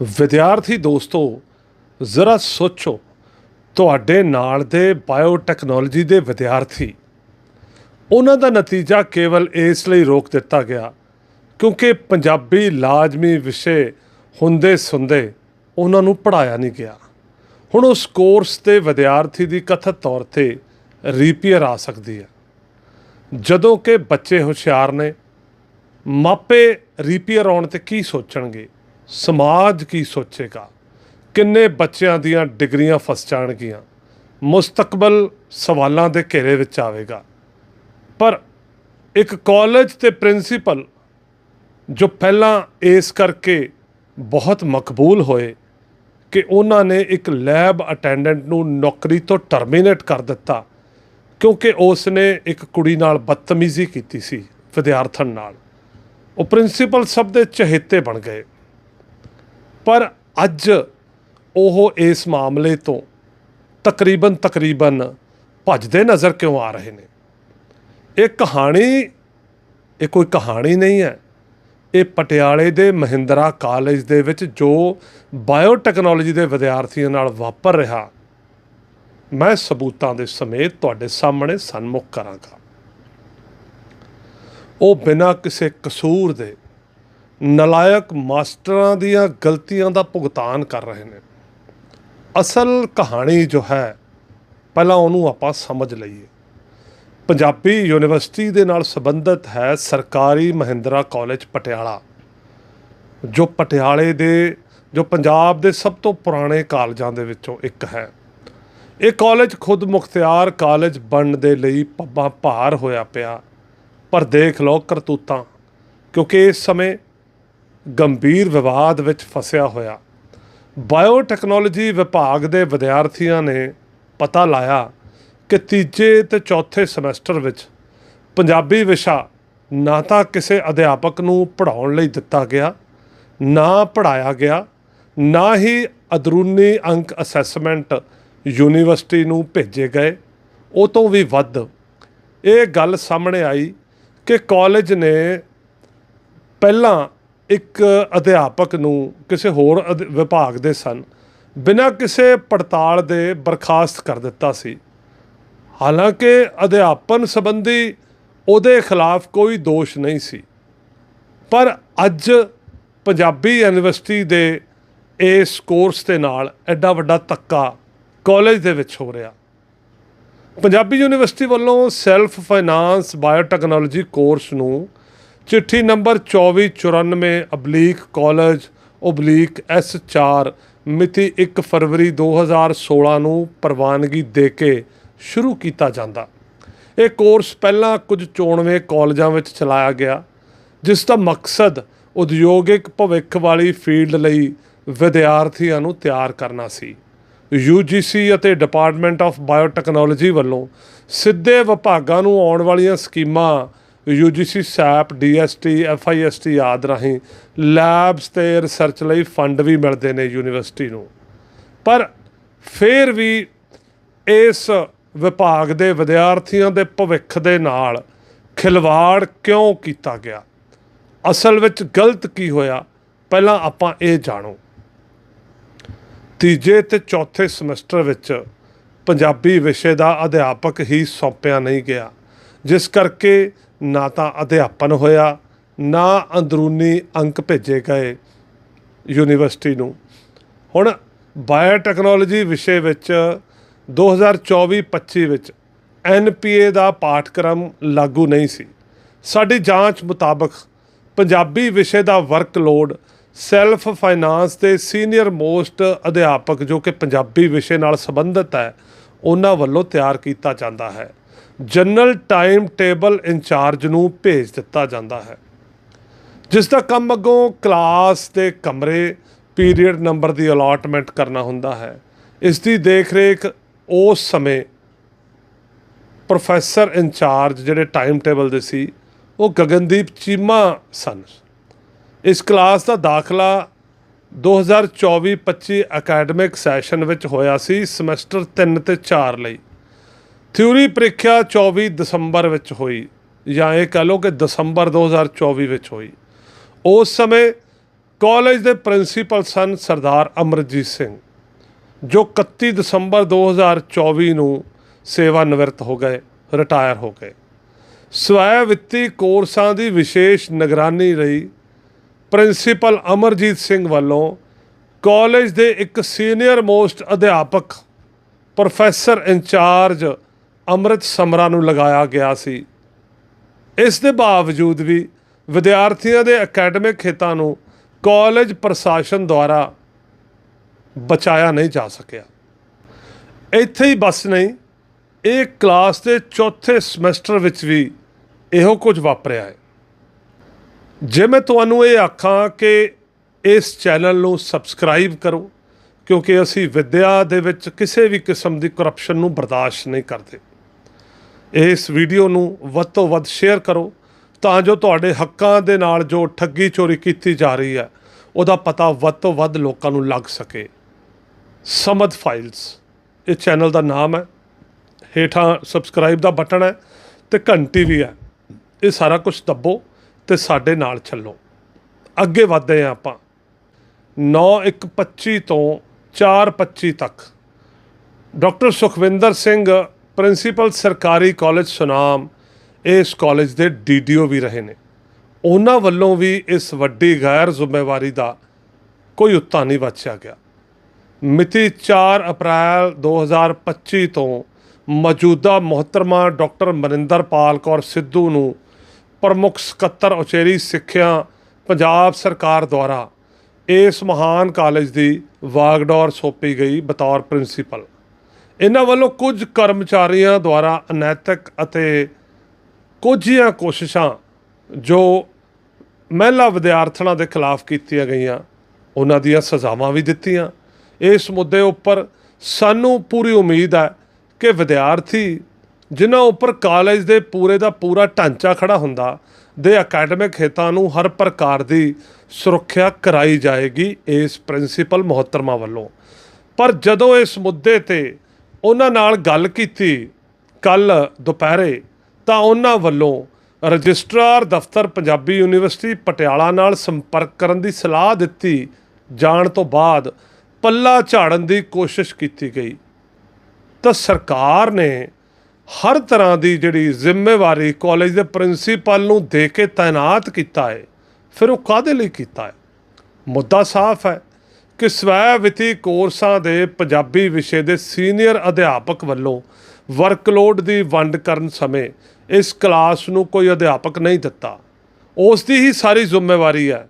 ਵਿਦਿਆਰਥੀ ਦੋਸਤੋ, ਜ਼ਰਾ ਸੋਚੋ, ਤੁਹਾਡੇ ਨਾਲ ਦੇ ਬਾਇਓਟੈਕਨੋਲੋਜੀ ਦੇ ਵਿਦਿਆਰਥੀ, ਉਹਨਾਂ ਦਾ ਨਤੀਜਾ ਕੇਵਲ ਇਸ ਲਈ ਰੋਕ ਦਿੱਤਾ ਗਿਆ ਕਿਉਂਕਿ ਪੰਜਾਬੀ ਲਾਜ਼ਮੀ ਵਿਸ਼ੇ ਹੁੰਦੇ ਸੁੰਦੇ ਉਹਨਾਂ ਨੂੰ ਪੜਾਇਆ ਨਹੀਂ ਗਿਆ। ਹੁਣ ਉਸ ਕੋਰਸ ਤੇ ਵਿਦਿਆਰਥੀ ਦੀ ਕਥਿਤ ਤੌਰ ਤੇ ਰੀਪੀਅਰ ਆ ਸਕਦੀ ਹੈ। ਜਦੋਂ ਕਿ ਬੱਚੇ ਹੁਸ਼ਿਆਰ ਨੇ, ਮਾਪੇ ਰੀਪੀਅਰ ਆਉਣ ਤੇ ਕੀ ਸੋਚਣਗੇ? ਸਮਾਜ ਕੀ ਸੋਚੇਗਾ? ਕਿੰਨੇ ਬੱਚਿਆਂ ਦੀਆਂ ਡਿਗਰੀਆਂ ਫਸ ਜਾਣਗੀਆਂ? ਮੁਸਤਕਬਲ ਸਵਾਲਾਂ ਦੇ ਘੇਰੇ ਵਿੱਚ ਆਵੇਗਾ। ਪਰ ਇੱਕ ਕਾਲਜ ਤੇ ਪ੍ਰਿੰਸੀਪਲ ਜੋ ਪਹਿਲਾਂ ਇਸ ਕਰਕੇ ਬਹੁਤ ਮਕਬੂਲ ਹੋਏ ਕਿ ਉਹਨਾਂ ਨੇ ਇੱਕ ਲੈਬ ਅਟੈਂਡੈਂਟ ਨੂੰ ਨੌਕਰੀ ਤੋਂ ਟਰਮੀਨੇਟ ਕਰ ਦਿੱਤਾ ਕਿਉਂਕਿ ਉਸ ਨੇ ਇੱਕ ਕੁੜੀ ਨਾਲ ਬਦਤਮੀਜ਼ੀ ਕੀਤੀ ਸੀ ਵਿਦਿਆਰਥਣ ਨਾਲ। ਉਹ ਪ੍ਰਿੰਸੀਪਲ ਸਭ ਦੇ ਚਹੇਤੇ ਬਣ ਗਏ। ਪਰ ਅੱਜ ਉਹ ਇਸ ਮਾਮਲੇ ਤੋਂ ਤਕਰੀਬਨ ਤਕਰੀਬਨ ਭੱਜਦੇ ਨਜ਼ਰ ਕਿਉਂ ਆ ਰਹੇ ਨੇ? ਇਹ ਕਹਾਣੀ, ਇਹ ਕੋਈ ਕਹਾਣੀ ਨਹੀਂ ਹੈ। ਇਹ ਪਟਿਆਲੇ ਦੇ ਮਹਿੰਦਰਾ ਕਾਲਜ ਦੇ ਵਿੱਚ ਜੋ ਬਾਇਓਟੈਕਨੋਲੋਜੀ ਦੇ ਵਿਦਿਆਰਥੀਆਂ ਨਾਲ ਵਾਪਰ ਰਿਹਾ, ਮੈਂ ਸਬੂਤਾਂ ਦੇ ਸਮੇਤ ਤੁਹਾਡੇ ਸਾਹਮਣੇ ਸਨਮੁਖ ਕਰਾਂਗਾ। ਉਹ ਬਿਨਾਂ ਕਿਸੇ ਕਸੂਰ ਦੇ ਨਲਾਇਕ ਮਾਸਟਰਾਂ ਦੀਆਂ ਗਲਤੀਆਂ ਦਾ ਭੁਗਤਾਨ ਕਰ ਰਹੇ ਨੇ। ਅਸਲ ਕਹਾਣੀ ਜੋ ਹੈ, ਪਹਿਲਾਂ ਉਹਨੂੰ ਆਪਾਂ ਸਮਝ ਲਈਏ। ਪੰਜਾਬੀ ਯੂਨੀਵਰਸਿਟੀ ਦੇ ਨਾਲ ਸੰਬੰਧਿਤ ਹੈ ਸਰਕਾਰੀ ਮਹਿੰਦਰਾ ਕਾਲਜ ਪਟਿਆਲਾ, ਜੋ ਪਟਿਆਲੇ ਦੇ, ਜੋ ਪੰਜਾਬ ਦੇ ਸਭ ਤੋਂ ਪੁਰਾਣੇ ਕਾਲਜਾਂ ਦੇ ਵਿੱਚੋਂ ਇੱਕ ਹੈ। ਇਹ ਕਾਲਜ ਖੁਦ ਮੁਖਤਿਆਰ ਕਾਲਜ ਬਣਨ ਦੇ ਲਈ ਪੱਬਾਂ ਭਾਰ ਹੋਇਆ ਪਿਆ, ਪਰ ਦੇਖ ਲਓ ਕਰਤੂਤਾਂ, ਕਿਉਂਕਿ ਇਸ ਸਮੇਂ ਗੰਭੀਰ ਵਿਵਾਦ ਵਿੱਚ ਫਸਿਆ ਹੋਇਆ। ਬਾਇਓਟੈਕਨੋਲੋਜੀ ਵਿਭਾਗ ਦੇ ਵਿਦਿਆਰਥੀਆਂ ਨੇ ਪਤਾ ਲਾਇਆ ਕਿ ਤੀਜੇ ਤੇ ਚੌਥੇ ਸਮੈਸਟਰ ਵਿੱਚ ਪੰਜਾਬੀ ਵਿਸ਼ਾ ਨਾ ਤਾਂ ਕਿਸੇ ਅਧਿਆਪਕ ਨੂੰ ਪੜ੍ਹਾਉਣ ਲਈ ਦਿੱਤਾ ਗਿਆ, ਨਾ ਪੜਾਇਆ ਗਿਆ, ਨਾ ਹੀ ਅਦਰੂਨੀ ਅੰਕ ਅਸੈਸਮੈਂਟ ਯੂਨੀਵਰਸਿਟੀ ਨੂੰ ਭੇਜੇ ਗਏ। ਉਹ ਤੋਂ ਵੀ ਵੱਧ ਇਹ ਗੱਲ ਸਾਹਮਣੇ ਆਈ ਕਿ ਕਾਲਜ ਨੇ ਪਹਿਲਾਂ ਇੱਕ ਅਧਿਆਪਕ ਨੂੰ ਕਿਸੇ ਹੋਰ ਅਧ- ਵਿਭਾਗ ਦੇ ਸਨ। ਬਿਨਾਂ ਕਿਸੇ ਪੜਤਾਲ ਦੇ ਬਰਖਾਸਤ ਕਰ ਦਿੱਤਾ ਸੀ। ਹਾਲਾਂਕਿ ਅਧਿਆਪਨ ਸੰਬੰਧੀ ਉਹਦੇ ਖਿਲਾਫ ਕੋਈ ਦੋਸ਼ ਨਹੀਂ ਸੀ। ਪਰ ਅੱਜ ਪੰਜਾਬੀ ਯੂਨੀਵਰਸਿਟੀ ਦੇ ਇਸ ਕੋਰਸ ਦੇ ਨਾਲ ਐਡਾ ਵੱਡਾ ਧੱਕਾ ਕਾਲਜ ਦੇ ਵਿੱਚ ਹੋ ਰਿਹਾ। ਪੰਜਾਬੀ ਯੂਨੀਵਰਸਿਟੀ ਵੱਲੋਂ ਸੈਲਫ ਫਾਈਨਾਂਸ ਬਾਇਓਟੈਕਨੋਲੋਜੀ ਕੋਰਸ ਨੂੰ ਚਿੱਠੀ number 2494 oblique college oblique S4 ਮਿਤੀ 1 ਫਰਵਰੀ 2016 ਨੂੰ ਪ੍ਰਵਾਨਗੀ ਦੇ ਕੇ ਸ਼ੁਰੂ ਕੀਤਾ ਜਾਂਦਾ। ਇਹ ਕੋਰਸ ਪਹਿਲਾਂ ਕੁਝ ਚੋਣਵੇਂ ਕਾਲਜਾਂ ਵਿੱਚ ਚਲਾਇਆ ਗਿਆ, ਜਿਸ ਦਾ ਮਕਸਦ ਉਦਯੋਗਿਕ ਭਵਿੱਖ ਵਾਲੀ ਫੀਲਡ ਲਈ ਵਿਦਿਆਰਥੀਆਂ ਨੂੰ ਤਿਆਰ ਕਰਨਾ ਸੀ। UGC ਅਤੇ ਡਿਪਾਰਟਮੈਂਟ ਆਫ ਬਾਇਓਟੈਕਨੋਲੋਜੀ ਵੱਲੋਂ ਸਿੱਧੇ ਵਿਭਾਗਾਂ ਨੂੰ ਆਉਣ ਵਾਲੀਆਂ ਸਕੀਮਾਂ UGC SAP DST FIST ਆਦਿ ਰਾਹੀਂ ਲੈਬਸ ਤੇ ਰਿਸਰਚ ਲਈ ਫੰਡ ਵੀ ਮਿਲਦੇ ਨੇ ਯੂਨੀਵਰਸਿਟੀ ਨੂੰ। ਪਰ ਫਿਰ ਵੀ ਇਸ ਵਿਭਾਗ ਦੇ ਵਿਦਿਆਰਥੀਆਂ ਦੇ ਭਵਿੱਖ ਦੇ ਨਾਲ ਖਿਲਵਾੜ ਕਿਉਂ ਕੀਤਾ ਗਿਆ? ਅਸਲ ਵਿੱਚ ਗਲਤ ਕੀ ਹੋਇਆ? ਪਹਿਲਾਂ ਆਪਾਂ ਇਹ ਜਾਣੋ। ਤੀਜੇ ਤੇ ਚੌਥੇ ਸਮੈਸਟਰ ਵਿੱਚ ਪੰਜਾਬੀ ਵਿਸ਼ੇ ਦਾ ਅਧਿਆਪਕ ਹੀ ਸੌਂਪਿਆ ਨਹੀਂ ਗਿਆ, ਜਿਸ ਕਰਕੇ ਨਾ ਤਾਂ ਅਧਿਆਪਨ ਹੋਇਆ, ਨਾ ਅੰਦਰੂਨੀ ਅੰਕ ਭੇਜੇ ਗਏ ਯੂਨੀਵਰਸਿਟੀ ਨੂੰ। ਹੁਣ ਬਾਇਓਟੈਕਨੋਲੋਜੀ ਵਿਸ਼ੇ ਵਿੱਚ 2024-25 ਵਿੱਚ ਐਨਪੀਏ ਦਾ ਪਾਠਕ੍ਰਮ ਲਾਗੂ ਨਹੀਂ ਸੀ। ਸਾਡੀ ਜਾਂਚ ਮੁਤਾਬਕ ਪੰਜਾਬੀ ਵਿਸ਼ੇ ਦਾ ਵਰਕਲੋਡ ਸੈਲਫ ਫਾਈਨਾਂਸ ਦੇ ਸੀਨੀਅਰ ਮੋਸਟ ਅਧਿਆਪਕ ਜੋ ਕਿ ਪੰਜਾਬੀ ਵਿਸ਼ੇ ਨਾਲ ਸੰਬੰਧਿਤ ਹੈ, ਉਹਨਾਂ ਵੱਲੋਂ ਤਿਆਰ ਕੀਤਾ ਜਾਂਦਾ ਹੈ। ਜਨਰਲ ਟਾਈਮ ਟੇਬਲ ਇੰਚਾਰਜ ਨੂੰ ਭੇਜ ਦਿੱਤਾ ਜਾਂਦਾ ਹੈ। ਜਿਸ ਦਾ ਕੰਮ ਅੱਗੋਂ ਕਲਾਸ ਦੇ ਕਮਰੇ ਪੀਰੀਅਡ ਨੰਬਰ ਦੀ ਅਲਾਟਮੈਂਟ ਕਰਨਾ ਹੁੰਦਾ ਹੈ। ਇਸ ਦੀ ਦੇਖਰੇਖ ਉਸ ਸਮੇਂ ਪ੍ਰੋਫੈਸਰ ਇੰਚਾਰਜ ਜਿਹੜੇ ਟਾਈਮ ਟੇਬਲ ਦੇ ਸੀ, ਉਹ ਗਗਨਦੀਪ ਚੀਮਾ ਸਨ। ਇਸ ਕਲਾਸ ਦਾ ਦਾਖਲਾ 2024-25 ਅਕੈਡਮਿਕ ਸੈਸ਼ਨ ਵਿੱਚ ਹੋਇਆ ਸੀ ਸਮੈਸਟਰ 3 ਤੇ 4 ਲਈ। ਥਿਊਰੀ ਪ੍ਰੀਖਿਆ 24 ਦਸੰਬਰ ਵਿੱਚ ਹੋਈ, ਜਾਂ ਇਹ ਕਹ ਲਓ ਕਿ ਦਸੰਬਰ 2024 ਵਿੱਚ ਹੋਈ। ਉਸ ਸਮੇਂ ਕਾਲਜ ਦੇ ਪ੍ਰਿੰਸੀਪਲ ਸਨ ਸਰਦਾਰ ਅਮਰਜੀਤ ਸਿੰਘ, ਜੋ 31 ਦਸੰਬਰ 2024 ਨੂੰ ਸੇਵਾ ਨਿਵਰਤ ਹੋ ਗਏ, ਰਿਟਾਇਰ ਹੋ ਗਏ। ਸਵੈ ਵਿੱਤੀ ਕੋਰਸਾਂ ਦੀ ਵਿਸ਼ੇਸ਼ ਨਿਗਰਾਨੀ ਲਈ ਪ੍ਰਿੰਸੀਪਲ ਅਮਰਜੀਤ ਸਿੰਘ ਵੱਲੋਂ ਕਾਲਜ ਦੇ ਇੱਕ ਸੀਨੀਅਰ ਮੋਸਟ ਅਧਿਆਪਕ, professor in charge Amrit Samra ਨੂੰ ਲਗਾਇਆ ਗਿਆ ਸੀ। ਇਸ ਦੇ ਬਾਵਜੂਦ ਵੀ ਵਿਦਿਆਰਥੀਆਂ ਦੇ ਅਕੈਡਮਿਕ ਹਿੱਤਾਂ ਨੂੰ ਕਾਲਜ ਪ੍ਰਸ਼ਾਸਨ ਦੁਆਰਾ ਬਚਾਇਆ ਨਹੀਂ ਜਾ ਸਕਿਆ। ਇੱਥੇ ਹੀ ਬਸ ਨਹੀਂ, ਇਹ ਕਲਾਸ ਦੇ ਚੌਥੇ ਸਮੈਸਟਰ ਵਿੱਚ ਵੀ ਇਹੋ ਕੁਝ ਵਾਪਰਿਆ ਹੈ। ਜੇ ਮੈਂ ਤੁਹਾਨੂੰ ਇਹ ਆਖਾਂ ਕਿ ਇਸ ਚੈਨਲ ਨੂੰ ਸਬਸਕ੍ਰਾਈਬ ਕਰੋ, ਕਿਉਂਕਿ ਅਸੀਂ ਵਿਦਿਆ ਦੇ ਵਿੱਚ ਕਿਸੇ ਵੀ ਕਿਸਮ ਦੀ ਕਰਪਸ਼ਨ ਨੂੰ ਬਰਦਾਸ਼ਤ ਨਹੀਂ ਕਰਦੇ। ਇਸ ਵੀਡੀਓ ਨੂੰ ਵੱਧ ਤੋਂ ਵੱਧ ਸ਼ੇਅਰ ਕਰੋ ਤਾਂ ਜੋ ਤੁਹਾਡੇ ਹੱਕਾਂ ਦੇ ਨਾਲ ਜੋ ਠੱਗੀ ਚੋਰੀ ਕੀਤੀ ਜਾ ਰਹੀ ਹੈ, ਉਹਦਾ ਪਤਾ ਵੱਧ ਤੋਂ ਵੱਧ ਲੋਕਾਂ ਨੂੰ ਲੱਗ ਸਕੇ। ਸਮਦ ਫਾਈਲਸ ਇਹ ਚੈਨਲ ਦਾ ਨਾਮ ਹੈ। ਹੇਠਾਂ ਸਬਸਕ੍ਰਾਈਬ ਦਾ ਬਟਨ ਹੈ ਤੇ ਘੰਟੀ ਵੀ ਹੈ। ਇਹ ਸਾਰਾ ਕੁਝ ਦੱਬੋ ਤੇ ਸਾਡੇ ਨਾਲ ਚੱਲੋ। ਅੱਗੇ ਵਧਦੇ ਹਾਂ ਆਪਾਂ। 9/1/25 ਤੋਂ 4/25 ਤੱਕ। ਡਾਕਟਰ ਸੁਖਵਿੰਦਰ ਸਿੰਘ ਪ੍ਰਿੰਸੀਪਲ ਸਰਕਾਰੀ ਕਾਲਜ ਸੁਨਾਮ ਇਸ ਕਾਲਜ ਦੇ ਡੀਡੀਓ ਵੀ ਰਹੇ ਨੇ। ਉਹਨਾਂ ਵੱਲੋਂ ਵੀ ਇਸ ਵੱਡੀ ਗੈਰ ਜ਼ਿੰਮੇਵਾਰੀ ਦਾ ਕੋਈ ਉੱਤਾ ਨਹੀਂ ਬਚਿਆ ਗਿਆ। ਮਿਤੀ 4 ਅਪ੍ਰੈਲ 2025 ਤੋਂ ਮੌਜੂਦਾ ਮੁਹੱਤਰਮਾ ਡਾਕਟਰ ਮਨਿੰਦਰਪਾਲ ਕੌਰ ਸਿੱਧੂ ਨੂੰ ਪ੍ਰਮੁੱਖ ਸਕੱਤਰ ਉਚੇਰੀ ਸਿੱਖਿਆ ਪੰਜਾਬ ਸਰਕਾਰ ਦੁਆਰਾ ਇਸ ਮਹਾਨ ਕਾਲਜ ਦੀ ਵਾਗਡੋਰ ਸੌਂਪੀ ਗਈ ਬਤੌਰ ਪ੍ਰਿੰਸੀਪਲ। ਇਹਨਾਂ ਵੱਲੋਂ ਕੁਝ ਕਰਮਚਾਰੀਆਂ ਦੁਆਰਾ ਅਨੈਤਿਕ ਅਤੇ ਕੁਝੀਆਂ ਕੋਸ਼ਿਸ਼ਾਂ ਜੋ ਮਹਿਲਾ ਵਿਦਿਆਰਥਣਾਂ ਦੇ ਖਿਲਾਫ ਕੀਤੀਆਂ ਗਈਆਂ, ਉਹਨਾਂ ਦੀਆਂ ਸਜ਼ਾਵਾਂ ਵੀ ਦਿੱਤੀਆਂ। ਇਸ ਮੁੱਦੇ ਉੱਪਰ ਸਾਨੂੰ ਪੂਰੀ ਉਮੀਦ ਹੈ ਕਿ ਵਿਦਿਆਰਥੀ ਜਿਨ੍ਹਾਂ ਉੱਪਰ ਕਾਲਜ ਦੇ ਪੂਰੇ ਦਾ ਪੂਰਾ ਢਾਂਚਾ ਖੜਾ ਹੁੰਦਾ, ਦੇ ਅਕੈਡਮਿਕ ਹਿੱਤਾਂ ਨੂੰ ਹਰ ਪ੍ਰਕਾਰ ਦੀ ਸੁਰੱਖਿਆ ਕਰਾਈ ਜਾਏਗੀ ਇਸ ਪ੍ਰਿੰਸੀਪਲ ਮੁਹੱਤਰਮਾ ਵੱਲੋਂ। ਪਰ ਜਦੋਂ ਇਸ ਮੁੱਦੇ ਤੇ ਉਹਨਾਂ ਨਾਲ ਗੱਲ ਕੀਤੀ ਕੱਲ ਦੁਪਹਿਰੇ, ਤਾਂ ਉਹਨਾਂ ਵੱਲੋਂ ਰਜਿਸਟਰਾਰ ਦਫ਼ਤਰ ਪੰਜਾਬੀ ਯੂਨੀਵਰਸਿਟੀ ਪਟਿਆਲਾ ਨਾਲ ਸੰਪਰਕ ਕਰਨ ਦੀ ਸਲਾਹ ਦਿੱਤੀ ਜਾਣ ਤੋਂ ਬਾਅਦ ਪੱਲਾ ਝਾੜਨ ਦੀ ਕੋਸ਼ਿਸ਼ ਕੀਤੀ ਗਈ। ਤਾਂ ਸਰਕਾਰ ਨੇ ਹਰ ਤਰ੍ਹਾਂ ਦੀ ਜਿਹੜੀ ਜ਼ਿੰਮੇਵਾਰੀ ਕਾਲਜ ਦੇ ਪ੍ਰਿੰਸੀਪਲ ਨੂੰ ਦੇ ਕੇ ਤਾਇਨਾਤ ਕੀਤਾ ਹੈ, ਫਿਰ ਉਹ ਕਾਦੇ ਲਈ ਕੀਤਾ ਹੈ? ਮੁੱਦਾ ਸਾਫ਼ ਹੈ। ਕਿ ਸਵੈ ਵਿੱਤੀ ਕੋਰਸਾਂ ਦੇ ਪੰਜਾਬੀ ਵਿਸ਼ੇ ਦੇ ਸੀਨੀਅਰ ਅਧਿਆਪਕ ਵੱਲੋਂ ਵਰਕਲੋਡ ਦੀ ਵੰਡ ਕਰਨ ਸਮੇਂ ਇਸ ਕਲਾਸ ਨੂੰ ਕੋਈ ਅਧਿਆਪਕ ਨਹੀਂ ਦਿੱਤਾ। ਉਸ ਦੀ ਹੀ ਸਾਰੀ ਜ਼ਿੰਮੇਵਾਰੀ ਹੈ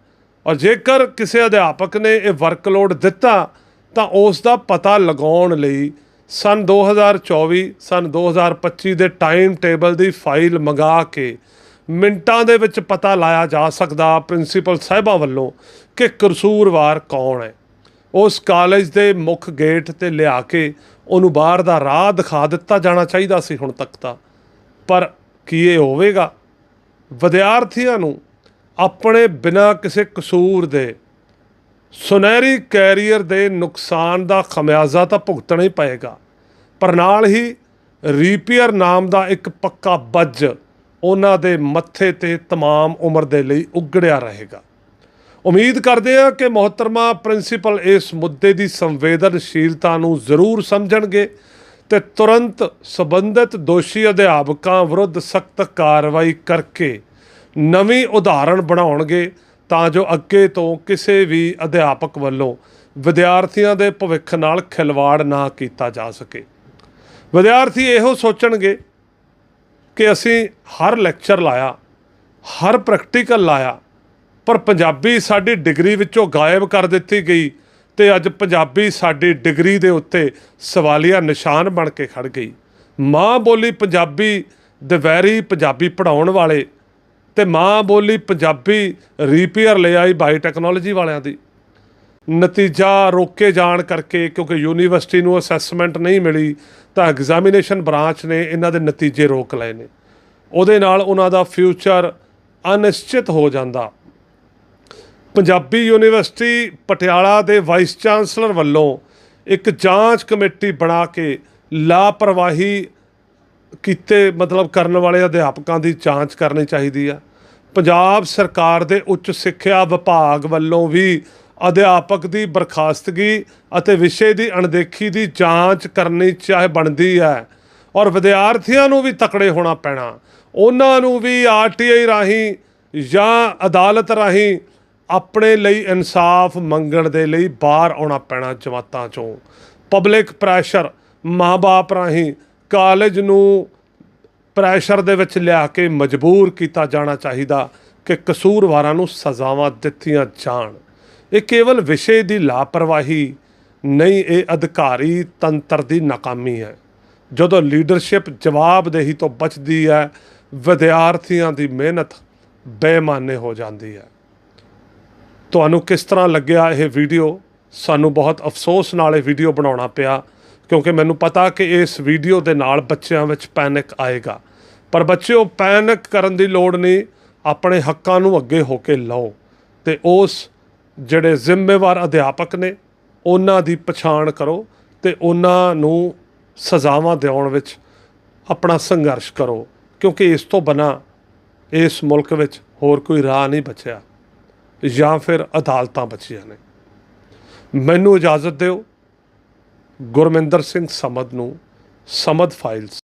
ਔਰ ਜੇਕਰ ਕਿਸੇ ਅਧਿਆਪਕ ਨੇ ਇਹ ਵਰਕਲੋਡ ਦਿੱਤਾ, ਤਾਂ ਉਸ ਦਾ ਪਤਾ ਲਗਾਉਣ ਲਈ ਸਨ 2024 ਸਨ 2025 ਦੇ ਟਾਈਮ ਟੇਬਲ ਦੀ ਫਾਈਲ ਮੰਗਾ ਕੇ ਮਿੰਟਾਂ ਦੇ ਵਿੱਚ ਪਤਾ ਲਾਇਆ ਜਾ ਸਕਦਾ ਪ੍ਰਿੰਸੀਪਲ ਸਾਹਿਬਾਂ ਵੱਲੋਂ ਕਿ ਕਸੂਰਵਾਰ ਕੌਣ ਹੈ। ਉਸ ਕਾਲਜ ਦੇ ਮੁੱਖ ਗੇਟ ਤੇ ਲਿਆ ਕੇ ਉਹਨੂੰ ਬਾਹਰ ਦਾ ਰਾਹ ਦਿਖਾ ਦਿੱਤਾ ਜਾਣਾ ਚਾਹੀਦਾ ਸੀ ਹੁਣ ਤੱਕ ਤਾਂ ਪਰ ਕੀ ਇਹ ਹੋਵੇਗਾ ਵਿਦਿਆਰਥੀਆਂ ਨੂੰ ਆਪਣੇ ਬਿਨਾਂ ਕਿਸੇ ਕਸੂਰ ਦੇ ਸੁਨਹਿਰੀ ਕੈਰੀਅਰ ਦੇ ਨੁਕਸਾਨ ਦਾ ਖਮਿਆਜ਼ਾ ਤਾਂ ਭੁਗਤਣਾ ਹੀ ਪਏਗਾ ਪਰ ਨਾਲ ਹੀ ਰੀਪੀਅਰ ਨਾਮ ਦਾ ਇੱਕ ਪੱਕਾ ਬੱਜ ਉਹਨਾਂ ਦੇ ਮੱਥੇ ਤੇ तमाम ਉਮਰ ਦੇ ਲਈ ਉਗੜਿਆ ਰਹੇਗਾ ਉਮੀਦ ਕਰਦੇ ਹਾਂ ਕਿ ਮੁਹੱਤਰਮਾ ਪ੍ਰਿੰਸੀਪਲ ਇਸ ਮੁੱਦੇ ਦੀ ਸੰਵੇਦਨਸ਼ੀਲਤਾ ਨੂੰ ਜ਼ਰੂਰ ਸਮਝਣਗੇ ਤੇ ਤੁਰੰਤ ਸਬੰਧਿਤ ਦੋਸ਼ੀ ਅਧਿਆਪਕਾਂ ਵਿਰੁੱਧ ਸਖਤ ਕਾਰਵਾਈ ਕਰਕੇ ਨਵੀਂ ਉਦਾਹਰਣ ਬਣਾਉਣਗੇ ਤਾਂ ਜੋ ਅੱਗੇ ਤੋਂ ਕਿਸੇ ਵੀ ਅਧਿਆਪਕ ਵੱਲੋਂ ਵਿਦਿਆਰਥੀਆਂ ਦੇ ਭਵਿੱਖ ਨਾਲ ਖਿਲਵਾੜ ਨਾ ਕੀਤਾ ਜਾ ਸਕੇ। ਵਿਦਿਆਰਥੀ ਇਹੋ ਸੋਚਣਗੇ ਕਿ ਅਸੀਂ ਹਰ ਲੈਕਚਰ ਲਾਇਆ, ਹਰ ਪ੍ਰੈਕਟੀਕਲ ਲਾਇਆ ਪਰ ਪੰਜਾਬੀ ਸਾਡੀ ਡਿਗਰੀ ਵਿੱਚੋਂ ਗਾਇਬ ਕਰ ਦਿੱਤੀ ਗਈ ਤੇ ਅੱਜ ਪੰਜਾਬੀ ਸਾਡੀ ਡਿਗਰੀ ਦੇ ਉੱਤੇ ਸਵਾਲੀਆ ਨਿਸ਼ਾਨ ਬਣ ਕੇ ਖੜ ਗਈ। ਮਾਂ ਬੋਲੀ ਪੰਜਾਬੀ, ਦਵੈਰੀ ਪੰਜਾਬੀ ਪੜਾਉਣ ਵਾਲੇ ਤੇ ਮਾਂ ਬੋਲੀ ਪੰਜਾਬੀ ਰੀਪੇਅਰ ਲੈ ਆਈ ਬਾਇਓ ਟੈਕਨੋਲੋਜੀ ਵਾਲਿਆਂ ਦੀ। ਨਤੀਜਾ ਰੋਕੇ ਜਾਣ ਕਰਕੇ ਕਿਉਂਕਿ ਯੂਨੀਵਰਸਿਟੀ ਨੂੰ ਅਸੈਸਮੈਂਟ ਨਹੀਂ ਮਿਲੀ ਤਾਂ ਐਗਜ਼ਾਮੀਨੇਸ਼ਨ ਬ੍ਰਾਂਚ ਨੇ ਇਹਨਾਂ ਦੇ ਨਤੀਜੇ ਰੋਕ ਲਏ ਨੇ। ਉਹਦੇ ਨਾਲ ਉਹਨਾਂ ਦਾ ਫਿਊਚਰ ਅਨਿਸ਼ਚਿਤ ਹੋ ਜਾਂਦਾ। ਪੰਜਾਬੀ ਯੂਨੀਵਰਸਿਟੀ ਪਟਿਆਲਾ ਦੇ ਵਾਈਸ ਚਾਂਸਲਰ ਵੱਲੋਂ ਇੱਕ ਜਾਂਚ ਕਮੇਟੀ ਬਣਾ ਕੇ ਲਾਪਰਵਾਹੀ ਕੀਤੇ, ਮਤਲਬ ਕਰਨ ਵਾਲੇ ਅਧਿਆਪਕਾਂ ਦੀ ਜਾਂਚ ਕਰਨੀ ਚਾਹੀਦੀ ਆ। ਪੰਜਾਬ ਸਰਕਾਰ ਦੇ ਉੱਚ ਸਿੱਖਿਆ ਵਿਭਾਗ ਵੱਲੋਂ ਵੀ ਅਧਿਆਪਕ ਦੀ ਬਰਖਾਸਤਗੀ ਅਤੇ ਵਿਸ਼ੇ ਦੀ ਅਣਦੇਖੀ ਦੀ ਜਾਂਚ ਕਰਨੀ ਚਾਹੇ ਬਣਦੀ ਹੈ ਔਰ ਵਿਦਿਆਰਥੀਆਂ ਨੂੰ ਵੀ ਤਕੜੇ ਹੋਣਾ ਪੈਣਾ। ਉਹਨਾਂ ਨੂੰ ਵੀ ਆਰਟੀਆਈ ਰਾਹੀਂ ਜਾਂ ਅਦਾਲਤ ਰਾਹੀਂ ਆਪਣੇ ਲਈ ਇਨਸਾਫ ਮੰਗਣ ਦੇ ਲਈ ਬਾਹਰ ਆਉਣਾ ਪੈਣਾ ਜਮਾਤਾਂ ਚੋਂ। ਪਬਲਿਕ ਪ੍ਰੈਸ਼ਰ ਮਾਂ-ਬਾਪ ਰਾਹੀਂ ਕਾਲਜ ਨੂੰ ਪ੍ਰੈਸ਼ਰ ਦੇ ਵਿੱਚ ਲਿਆ ਕੇ ਮਜਬੂਰ ਕੀਤਾ ਜਾਣਾ ਚਾਹੀਦਾ ਕਿ ਕਸੂਰਵਾਰਾਂ ਨੂੰ ਸਜ਼ਾਵਾਂ ਦਿੱਤੀਆਂ ਜਾਣ। ਇਹ ਕੇਵਲ ਵਿਸ਼ੇ ਦੀ ਲਾਪਰਵਾਹੀ ਨਹੀਂ, ਇਹ ਅਧਿਕਾਰੀ ਤੰਤਰ ਦੀ ਨਾਕਾਮੀ ਹੈ। ਜਦੋਂ ਲੀਡਰਸ਼ਿਪ ਜਵਾਬਦੇਹੀ ਤੋਂ ਬਚਦੀ ਹੈ, ਵਿਦਿਆਰਥੀਆਂ ਦੀ ਮਿਹਨਤ ਬੇਮਾਨੇ ਹੋ ਜਾਂਦੀ ਹੈ। ਤੁਹਾਨੂੰ ਕਿਸ ਤਰ੍ਹਾਂ ਲੱਗਿਆ ਇਹ ਵੀਡੀਓ? ਸਾਨੂੰ ਬਹੁਤ ਅਫਸੋਸ ਨਾਲ ਇਹ ਵੀਡੀਓ ਬਣਾਉਣਾ ਪਿਆ, ਕਿਉਂਕਿ ਮੈਨੂੰ ਪਤਾ ਕਿ ਇਸ ਵੀਡੀਓ ਦੇ ਨਾਲ ਬੱਚਿਆਂ ਵਿੱਚ ਪੈਨਿਕ ਆਏਗਾ। ਪਰ ਬੱਚਿਓ, ਪੈਨਿਕ ਕਰਨ ਦੀ ਲੋੜ ਨਹੀਂ, ਆਪਣੇ ਹੱਕਾਂ ਨੂੰ ਅੱਗੇ ਹੋ ਕੇ ਲਓ। ਤੇ ਉਸ ਜਿਹੜੇ ਜ਼ਿੰਮੇਵਾਰ ਅਧਿਆਪਕ ਨੇ, ਉਹਨਾਂ ਦੀ ਪਛਾਣ ਕਰੋ ਤੇ ਉਹਨਾਂ ਨੂੰ ਸਜ਼ਾਵਾਂ ਦਿਵਾਉਣ ਵਿੱਚ ਆਪਣਾ ਸੰਘਰਸ਼ ਕਰੋ, ਕਿਉਂਕਿ ਇਸ ਤੋਂ ਬਿਨਾਂ ਇਸ ਮੁਲਕ ਵਿੱਚ ਹੋਰ ਕੋਈ ਰਾਹ ਨਹੀਂ ਬਚਿਆ। ਜਾਂ ਫਿਰ ਅਦਾਲਤਾਂ ਬਚੀਆਂ ਨੇ। ਮੈਨੂੰ ਇਜਾਜ਼ਤ ਦਿਓ ਗੁਰਮਿੰਦਰ ਸਿੰਘ ਸਮਦ ਨੂੰ ਸਮਦ ਫਾਈਲਸ